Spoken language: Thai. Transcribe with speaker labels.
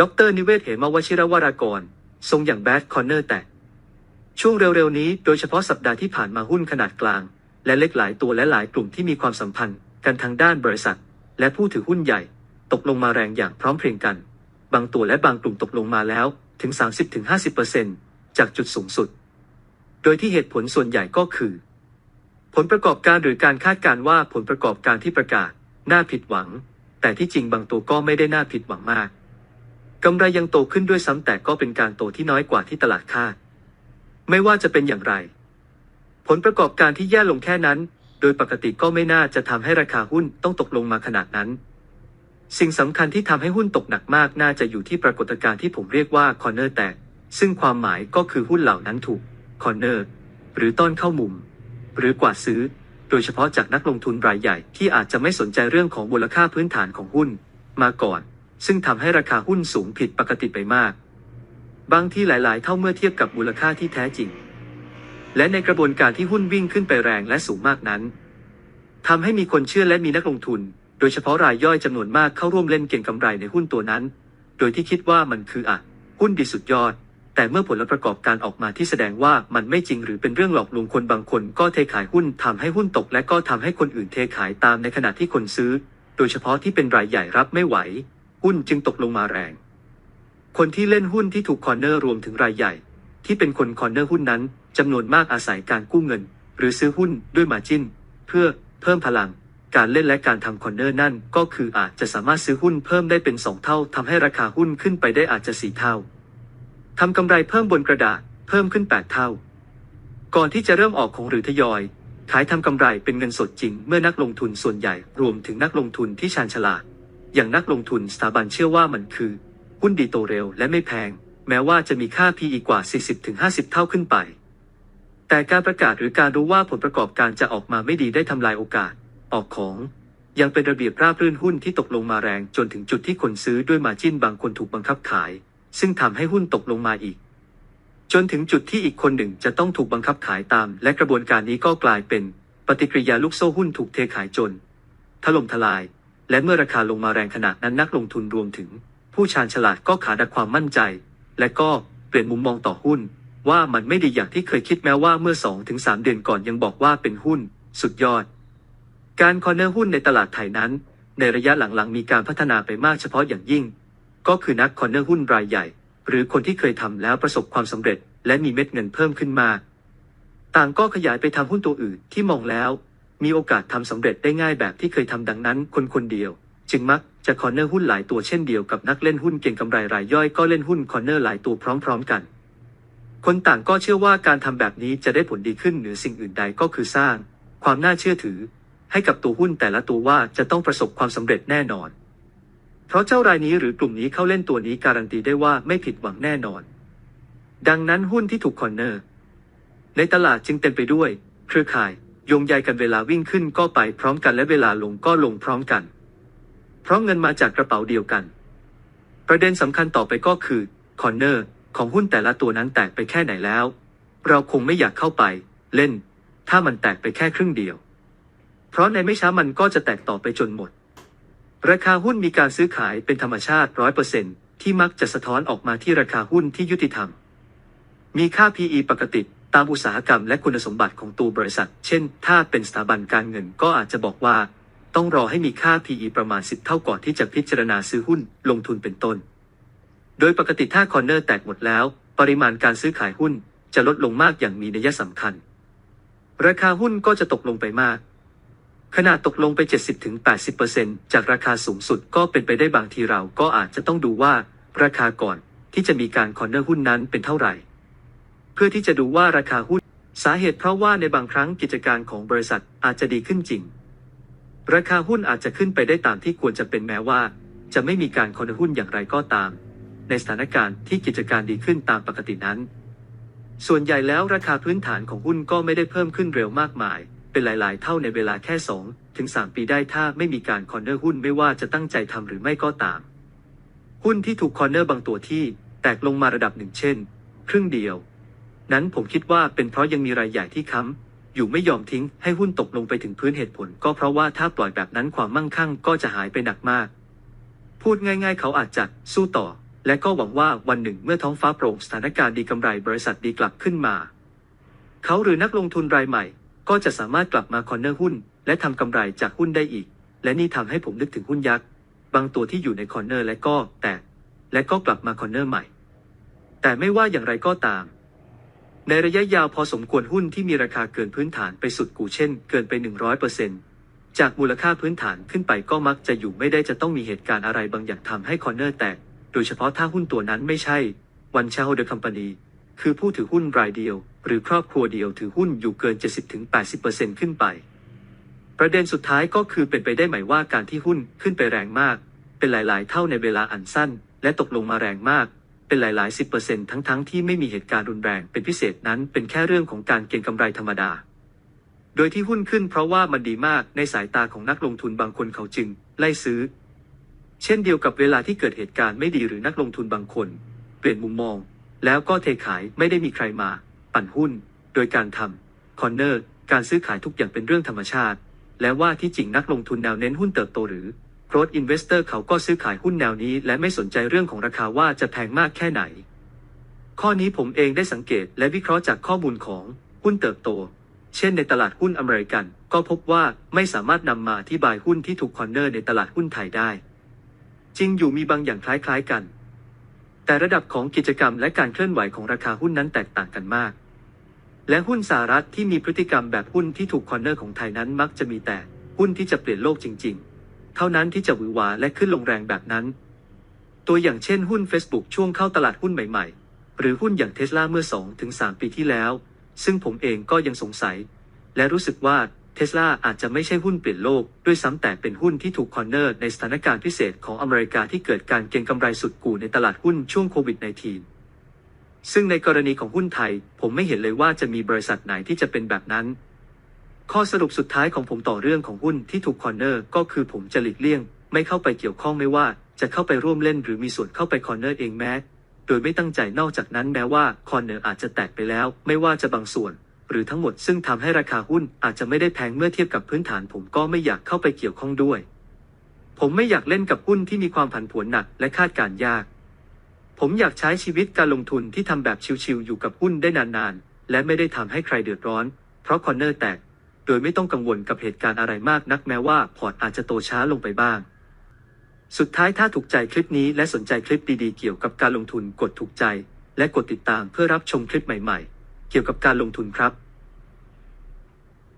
Speaker 1: ดรนิเวศเหมวชิรวรากร ทรงอย่างแบดคอนเนอร์แตกช่วงเร็วๆนี้โดยเฉพาะสัปดาห์ที่ผ่านมาหุ้นขนาดกลาง และเล็กหลายตัวและหลายกลุ่มที่มีความสัมพันธ์กันทางด้านบริษัท และผู้ถือหุ้นใหญ่ ตกลงมาแรงอย่างพร้อมเพรียงกัน บางตัวและบางกลุ่มตกลงมาแล้วถึง 30-50%จากจุดสูงสุด โดยที่เหตุผลส่วนใหญ่ก็คือ ผลประกอบการหรือการคาดการณ์ว่าผลประกอบการที่ประกาศ น่าผิดหวัง แต่ที่จริงบางตัวก็ไม่ได้น่าผิดหวังมาก กำไรยังโตขึ้นด้วยซ้ำแต่ก็เป็นการโตที่น้อยกว่าที่ตลาดคาด ไม่ว่าจะเป็นอย่างไร ผลประกอบการที่แย่ลงแค่นั้น โดยปกติก็ไม่น่าจะทำให้ราคาหุ้นต้องตกลงมาขนาดนั้น สิ่งสำคัญที่ทำให้หุ้นตกหนักมากน่าจะอยู่ที่ปรากฏการณ์ที่ผมเรียกว่าคอร์เนอร์แตก ซึ่งความหมายก็คือหุ้นเหล่านั้นถูกคอร์เนอร์หรือต้อนเข้ามุม หรือกว่าซื้อ โดยเฉพาะจากนักลงทุนรายใหญ่ที่อาจจะไม่สนใจเรื่องของมูลค่าพื้นฐานของหุ้น มาก่อน ซึ่งทำให้ราคาหุ้นสูงผิดปกติไปมาก บางที่หลาย ๆ เท่าเมื่อเทียบกับมูลค่าที่แท้จริง และในกระบวนการที่หุ้นวิ่งขึ้นไปแรงและสูงมากนั้นทำให้มีคนเชื่อและมีนักลงทุน โดยเฉพาะรายย่อยจำนวนมากเข้าร่วมเล่นเก็งกำไรในหุ้นตัวนั้น โดยที่คิดว่ามันคืออะหุ้นดีสุดยอด แต่เมื่อผลประกอบการออกมาที่แสดงว่ามันไม่จริงหรือเป็นเรื่องหลอกลวงคนบางคนก็เทขายหุ้นทำให้หุ้นตก และก็ทำให้คนอื่นเทขายตามในขณะที่คนซื้อ โดยเฉพาะที่เป็นรายใหญ่รับไม่ไหว หุ้นจึงตกลงมาแรง คนที่เล่นหุ้นที่ถูกคอร์เนอร์รวมถึงรายใหญ่ ที่เป็นคนคอร์เนอร์หุ้นนั้นจำนวนมากอาศัยการกู้เงิน หรือซื้อหุ้นด้วยมาจิ้น เพื่อเพิ่มพลัง การเล่นและการทำคอร์เนอร์นั่นก็คืออาจจะสามารถซื้อหุ้นเพิ่มได้เป็น 2 เท่าทำให้ราคาหุ้นขึ้นไปได้อาจจะ4เท่าทำกำไรเพิ่มบนกระดาษเพิ่มขึ้น 8 เท่า ก่อนที่จะเริ่มออกของหรือทยอย ขายทำกำไรเป็นเงินสดจริง เมื่อนักลงทุนส่วนใหญ่รวมถึงนักลงทุนที่ชาญฉลาด อย่างนักลงทุนสถาบันเชื่อว่ามันคือ หุ้นดีโตเร็วและไม่แพง แม้ว่าจะมีค่า PE กว่า 40-50 เท่าขึ้นไป แต่การประกาศหรือการรู้ว่าผลประกอบการจะออกมาไม่ดีได้ทำลายโอกาส ออกของ ยังเป็นระเบียบราบรื่นหุ้นที่ตกลงมาแรงจนถึงจุดที่คนซื้อด้วยมาจิ้นบางคนถูกบังคับขาย ซึ่งทำให้หุ้นตกลงมาอีกจนถึงจุดที่อีกคนหนึ่งจะต้องถูกบังคับขายตาม และกระบวนการนี้ก็กลายเป็น ปฏิกิริยาลูกโซ่หุ้นถูกเทขายจน ถล่มทลาย และเมื่อราคาลงมาแรงขนาดนั้นนักลงทุนรวมถึง ผู้ชาญฉลาดก็ขาดความมั่นใจ และก็เปลี่ยนมุมมองต่อหุ้น ว่ามันไม่ดีอย่างที่เคยคิดแม้ว่าเมื่อ 2-3 เดือนก่อนยังบอกว่าเป็นหุ้น สุดยอด การคอร์เนอร์หุ้นในตลาดไทยนั้น ในระยะหลังๆ มีการพัฒนาไปมากเฉพาะอย่างยิ่ง ก็คือนักคอร์เนอร์หุ้นรายใหญ่ หรือคนที่เคยทำแล้วประสบความสำเร็จ และมีเม็ดเงินเพิ่มขึ้นมา ต่างก็ขยายไปทำหุ้นตัวอื่นที่มองแล้ว มีโอกาสทำสำเร็จได้ง่ายแบบที่เคยทำดังนั้นคนคนเดียว จึงมักจะคอร์เนอร์หุ้นหลายตัวเช่นเดียวกับนักเล่นหุ้นเก่งกำไรรายย่อยก็เล่นหุ้นคอร์เนอร์หลายตัวพร้อม ๆ กัน คนต่างก็เชื่อว่าการทำแบบนี้จะได้ผลดีขึ้นเหนือสิ่งอื่นใดก็คือสร้าง ความน่าเชื่อถือ ให้กับตัวหุ้นแต่ละตัวว่าจะต้องประสบความสำเร็จแน่นอน เพราะเจ้ารายนี้หรือกลุ่มนี้เข้าเล่นตัวนี้การันตีได้ว่าไม่ผิดหวังแน่นอน ดังนั้นหุ้นที่ถูกคอร์เนอร์ในตลาดจึงเต็มไปด้วย เครือข่าย โยงใยกันเวลาวิ่งขึ้นก็ไปพร้อมกันและเวลาลงก็ลงพร้อมกัน เพราะเงินมาจากกระเป๋าเดียวกัน ประเด็นสำคัญต่อไปก็คือคอร์เนอร์ของหุ้นแต่ละตัวนั้นแตกไปแค่ไหนแล้ว เราคงไม่อยากเข้าไป เล่น ถ้ามันแตกไปแค่ครึ่งเดียว เพราะในไม่ช้ามันก็จะแตกต่อไปจนหมด ราคาหุ้นมีการซื้อขายเป็นธรรมชาติร้อยเปอร์เซ็นที่มักจะสะท้อนออกมาที่ราคาหุ้นที่ยุติธรรม มีค่า PE ปกติ ตามอุตสาหกรรมและคุณสมบัติของตัวบริษัท เช่น ถ้าเป็นสถาบันการเงินก็อาจจะบอกว่า ต้องรอให้มีค่า PE ประมาณ 10 เท่าก่อนที่จะพิจารณาซื้อหุ้นลงทุนเป็นต้น โดยปกติถ้าคอร์เนอร์แตกหมดแล้ว ปริมาณการซื้อขายหุ้นจะลดลงมากอย่างมีนัยสำคัญ ราคาหุ้นก็จะตกลงไปมาก ขนาดตกลงไป 70-80%จากราคาสูงสุดก็เป็นไปได้บางทีเราก็อาจจะต้องดูว่า ราคาก่อนที่จะมีการคอร์เนอร์หุ้นนั้นเป็นเท่าไหร่ พื่อที่จะดูว่าราคาหุ้น สาเหตุเพราะว่าในบางครั้งกิจการของบริษัทอาจจะดีขึ้นจริง ราคาหุ้นอาจจะขึ้นไปได้ตามที่ควรจะเป็นแม้ว่า จะไม่มีการคอร์เนอร์หุ้นอย่างไรก็ตาม ในสถานการณ์ที่กิจการดีขึ้นตามปกตินั้น ส่วนใหญ่แล้วราคาพื้นฐานของหุ้นก็ไม่ได้เพิ่มขึ้นเร็วมากมาย เป็นหลาย ๆ เท่าในเวลาแค่ 2 ถึง 3 ปีได้ถ้าไม่มีการคอร์เนอร์หุ้นไม่ว่าจะตั้งใจทำหรือไม่ก็ตาม หุ้นที่ถูกคอร์เนอร์บางตัวที่แตกลงมาระดับหนึ่งเช่น ครึ่งเดียว นั้นผมคิดว่าเป็นเพราะยังมีรายใหญ่ที่ค้ำอยู่ไม่ยอมทิ้งให้หุ้นตกลงไปถึงพื้นเหตุผล ก็เพราะว่าถ้าปล่อยแบบนั้นความมั่งคั่งก็จะหายไปหนักมาก พูดง่าย ๆ เขาอาจจะสู้ต่อ และก็หวังว่าวันหนึ่งเมื่อท้องฟ้าโปร่งสถานการณ์ดีกำไรบริษัทดีกลับขึ้นมา เขาหรือนักลงทุนรายใหม่ ก็จะสามารถกลับมาคอนเนอร์หุ้น และทำกำไรจากหุ้นได้อีก และนี่ทำให้ผมนึกถึงหุ้นยักษ์บางตัวที่อยู่ในคอนเนอร์และก็แตกและก็กลับมาคอนเนอร์ใหม่ แต่ไม่ว่าอย่างไรก็ตาม ในระยะยาวพอสมควรหุ้นที่มีราคาเกินพื้นฐานไปสุดกูเช่น เกินไป 100%จากมูลค่าพื้นฐานขึ้นไปก็มักจะอยู่ไม่ได้จะต้องมีเหตุการณ์อะไรบางอย่างทำให้คอนเนอร์แตก โดยเฉพาะถ้าหุ้นตัวนั้นไม่ใช่ one shareholder company คือผู้ถือหุ้นรายเดียว หรือครอบครัวเดียวถือหุ้นอยู่เกิน 70-80%ขึ้นไป ประเด็นสุดท้ายก็คือเป็นไปได้ไหมว่าการที่หุ้นขึ้นไปแรงมาก เป็นหลาย ๆ เท่าในเวลาอันสั้น และตกลงมาแรงมาก เป็นหลายๆสิบเปอร์เซ็นต์ทั้งๆที่ไม่มีเหตุการณ์รุนแรงเป็นพิเศษนั้นเป็นแค่เรื่องของการเก็งกำไรธรรมดา โดยที่หุ้นขึ้นเพราะว่ามันดีมากในสายตาของนักลงทุนบางคนเขาจึง ไล่ซื้อ เช่นเดียวกับเวลาที่เกิดเหตุการณ์ไม่ดีหรือนักลงทุนบางคน เปลี่ยนมุมมอง แล้วก็เทขายไม่ได้มีใครมา ปั่นหุ้น โดยการทำคอนเนอร์การซื้อขายทุกอย่างเป็นเรื่องธรรมชาติ และว่าที่จริงนักลงทุนแนวเน้นหุ้นเติบโตหรือ growth investor เขาก็ซื้อขายหุ้นแนวนี้ และไม่สนใจเรื่องของราคาว่าจะแพงมากแค่ไหน ข้อนี้ผมเองได้สังเกตและวิเคราะห์จากข้อมูลของหุ้นเติบโต เช่นในตลาดหุ้นอเมริกัน ก็พบว่าไม่สามารถนำมาอธิบายหุ้นที่ถูกคอนเนอร์ในตลาดหุ้นไทยได้ จริงอยู่มีบางอย่างคล้ายๆกัน แต่ระดับของกิจกรรมและการเคลื่อนไหวของราคาหุ้นนั้นแตกต่างกันมากและหุ้นสหรัฐที่มีพฤติกรรมแบบหุ้นที่ถูกคอนเนอร์ของไทยนั้นมักจะมีแต่หุ้นที่จะเปลี่ยนโลกจริง ๆ เท่านั้นที่จะหวือหวาและขึ้นลงแรงแบบนั้น ตัวอย่างเช่นหุ้น Facebook ช่วงเข้าตลาดหุ้นใหม่ๆ หรือหุ้นอย่างเทสลาเมื่อ 2-3 ปีที่แล้ว ซึ่งผมเองก็ยังสงสัย และรู้สึกว่าเทสลาอาจจะไม่ใช่หุ้นเปลี่ยนโลก ด้วยซ้ำแต่เป็นหุ้นที่ถูกคอนเนอร์ในสถานการณ์พิเศษของอเมริกาที่เกิดการเก็งกำไรสุดกู่ในตลาดหุ้นช่วงโควิด -19 ซึ่งในกรณีของหุ้นไทย ผมไม่เห็นเลยว่าจะมีบริษัทไหนที่จะเป็นแบบนั้น ข้อสรุปสุดท้ายของผมต่อเรื่องของหุ้นที่ถูกคอนเนอร์ก็คือผมจะหลีกเลี่ยง ไม่เข้าไปเกี่ยวข้องไม่ว่าจะเข้าไปร่วมเล่นหรือมีส่วนเข้าไปคอนเนอร์เองแม้ โดยไม่ตั้งใจนอกจากนั้นแม้ว่าคอนเนอร์อาจจะแตกไปแล้ว ไม่ว่าจะบางส่วน หรือทั้งหมดซึ่งทำให้ราคาหุ้นอาจจะไม่ได้แพงเมื่อเทียบกับพื้นฐาน ผมก็ไม่อยากเข้าไปเกี่ยวข้องด้วย ผมไม่อยากเล่นกับหุ้นที่มีความผันผวนหนักและคาดการยาก ผมอยากใช้ชีวิตการลงทุนที่ทำแบบชิวๆอยู่กับหุ้นได้นานๆและไม่ได้ทำให้ใครเดือดร้อน เพราะคอนเนอร์แตก โดยไม่ต้องกังวลกับเหตุการณ์อะไรมากนักแม้ว่าพอร์ตอาจจะโตช้าลงไปบ้าง สุดท้ายถ้าถูกใจคลิปนี้และสนใจคลิปดีๆเกี่ยวกับการลงทุนกดถูกใจ และกดติดตามเพื่อรับชมคลิปใหม่ๆ เกี่ยวกับการลงทุนครับ